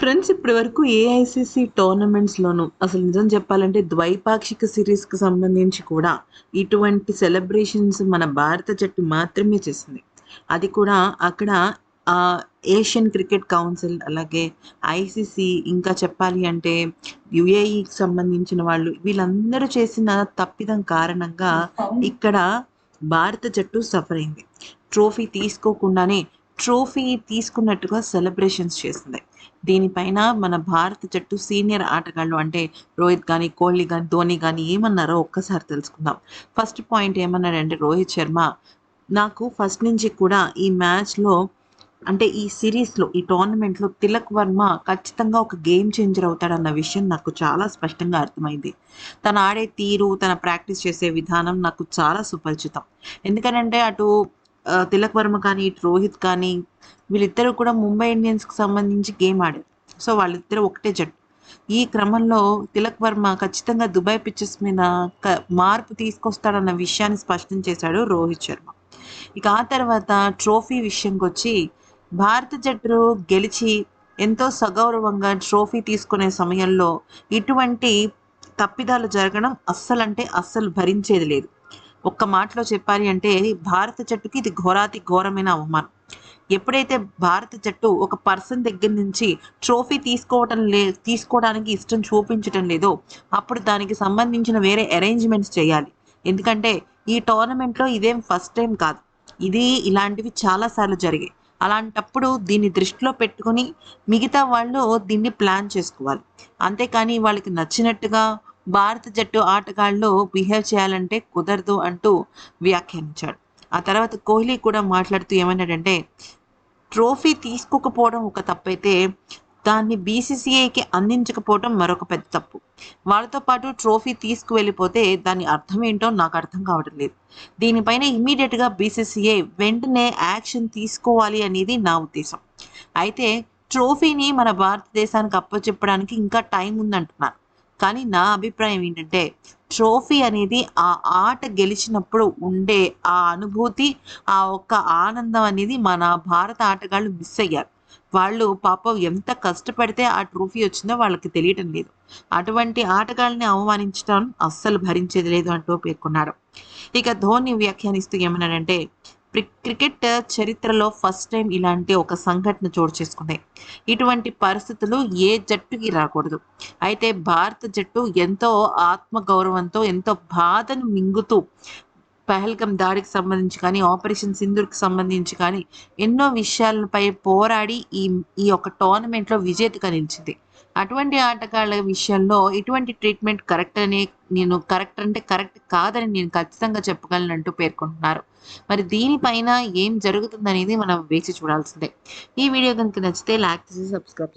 Friends ఇప్పటి వరకు AICC టోర్నమెంట్స్లోను అసలు నిజం చెప్పాలంటే ద్వైపాక్షిక సిరీస్కి సంబంధించి కూడా ఇటువంటి సెలబ్రేషన్స్ మన భారత జట్టు మాత్రమే చేసింది. అది కూడా అక్కడ ఏషియన్ క్రికెట్ కౌన్సిల్ అలాగే ఐసీసీ ఇంకా చెప్పాలి అంటే యుఏఈకి సంబంధించిన వాళ్ళు వీళ్ళందరూ చేసిన తప్పిదం కారణంగా ఇక్కడ భారత జట్టు సఫర్ అయింది. ట్రోఫీ తీసుకోకుండానే ట్రోఫీ తీసుకున్నట్టుగా సెలబ్రేషన్స్ చేసింది. దీనిపైన మన భారత జట్టు సీనియర్ ఆటగాళ్ళు అంటే రోహిత్ కానీ కోహ్లీ కానీ ధోని కానీ ఏమన్నారో ఒక్కసారి తెలుసుకుందాం. ఫస్ట్ పాయింట్ ఏమన్నాడంటే రోహిత్ శర్మ. నాకు ఫస్ట్ నుంచి కూడా ఈ మ్యాచ్లో అంటే ఈ సిరీస్లో ఈ టోర్నమెంట్లో తిలక్ వర్మ ఖచ్చితంగా ఒక గేమ్ చేంజర్ అవుతాడన్న విషయం నాకు చాలా స్పష్టంగా అర్థమైంది. తను ఆడే తీరు తన ప్రాక్టీస్ చేసే విధానం నాకు చాలా సుపరిచితం. ఎందుకంటే అటు తిలక్ వర్మ కానీ ఇటు రోహిత్ కానీ వీళ్ళిద్దరూ కూడా ముంబై ఇండియన్స్కి సంబంధించి గేమ్ ఆడారు. సో వాళ్ళిద్దరూ ఒకటే జట్టు. ఈ క్రమంలో తిలక్ వర్మ ఖచ్చితంగా దుబాయ్ పిచ్చెస్ మీద మార్పు తీసుకొస్తాడన్న విషయాన్ని స్పష్టం చేశాడు రోహిత్ శర్మ. ఇక ఆ తర్వాత ట్రోఫీ విషయంకి వచ్చి భారత జట్టు గెలిచి ఎంతో సగౌరవంగా ట్రోఫీ తీసుకునే సమయంలో ఇటువంటి తప్పిదాలు జరగడం అస్సలంటే అస్సలు భరించేది లేదు. ఒక్క మాటలో చెప్పాలి అంటే భారత జట్టుకి ఇది ఘోరాతి ఘోరమైన అవమానం. ఎప్పుడైతే భారత జట్టు ఒక పర్సన్ దగ్గర నుంచి ట్రోఫీ తీసుకోవటం లే తీసుకోవడానికి ఇష్టం చూపించటం లేదో అప్పుడు దానికి సంబంధించిన వేరే అరేంజ్మెంట్స్ చేయాలి. ఎందుకంటే ఈ టోర్నమెంట్లో ఇదేం ఫస్ట్ టైం కాదు. ఇది ఇలాంటివి చాలాసార్లు జరిగాయి. అలాంటప్పుడు దీన్ని దృష్టిలో పెట్టుకొని మిగతా వాళ్ళు దీన్ని ప్లాన్ చేసుకోవాలి. అంతేకాని వాళ్ళకి నచ్చినట్టుగా భారత జట్టు ఆటగాళ్ళు బిహేవ్ చేయాలంటే కుదరదు అంటూ వ్యాఖ్యానించాడు. ఆ తర్వాత కోహ్లీ కూడా మాట్లాడుతూ ఏమన్నాడంటే ట్రోఫీ తీసుకోకపోవడం ఒక తప్పైతే దాన్ని బీసీసీఐకి అందించకపోవడం మరొక పెద్ద తప్పు. వాళ్ళతో పాటు ట్రోఫీ తీసుకువెళ్ళిపోతే దాని అర్థం ఏంటో నాకు అర్థం కావడం లేదు. దీనిపైన ఇమీడియట్గా బీసీసీఐ వెంటనే యాక్షన్ తీసుకోవాలి అనేది నా ఉద్దేశం. అయితే ట్రోఫీని మన భారతదేశానికి అప్పచెప్పడానికి ఇంకా టైం ఉందంటున్నాను కానీ నా అభిప్రాయం ఏంటంటే ట్రోఫీ అనేది ఆ ఆట గెలిచినప్పుడు ఉండే ఆ అనుభూతి ఆ ఒక్క ఆనందం అనేది మన భారత ఆటగాళ్ళు మిస్ అయ్యారు. వాళ్ళు పాపం ఎంత కష్టపడితే ఆ ట్రోఫీ వచ్చిందో వాళ్ళకి తెలియటం లేదు. అటువంటి ఆటగాళ్ళని అవమానించడం అస్సలు భరించేది లేదు అంటూ పేర్కొన్నారు. ఇక ధోని వ్యాఖ్యానిస్తూ ఏమన్నాడంటే క్రికెట్ చరిత్రలో ఫస్ట్ టైం ఇలాంటి ఒక సంఘటన చోటు చేసుకుంది. ఇటువంటి పరిస్థితులు ఏ జట్టుకి రాకూడదు. అయితే భారత జట్టు ఎంతో ఆత్మగౌరవంతో ఎంతో బాధను మింగుతూ పహల్గం దాడికి సంబంధించి కానీ ఆపరేషన్ సింధూర్కి సంబంధించి కానీ ఎన్నో విషయాలపై పోరాడి ఈ ఈ యొక్క టోర్నమెంట్లో విజేతగా నిలిచింది. అటువంటి ఆటగాళ్ళ విషయంలో ఇటువంటి ట్రీట్మెంట్ కరెక్ట్ అని నేను కరెక్ట్ అంటే కరెక్ట్ కాదని నేను ఖచ్చితంగా చెప్పగలనంటూ పేర్కొంటున్నారు. మరి దీనిపైన ఏం జరుగుతుందనేది మనం వేచి చూడాల్సిందే. ఈ వీడియో కనుక నచ్చితే లైక్ చేసి సబ్స్క్రైబ్ చేసుకోండి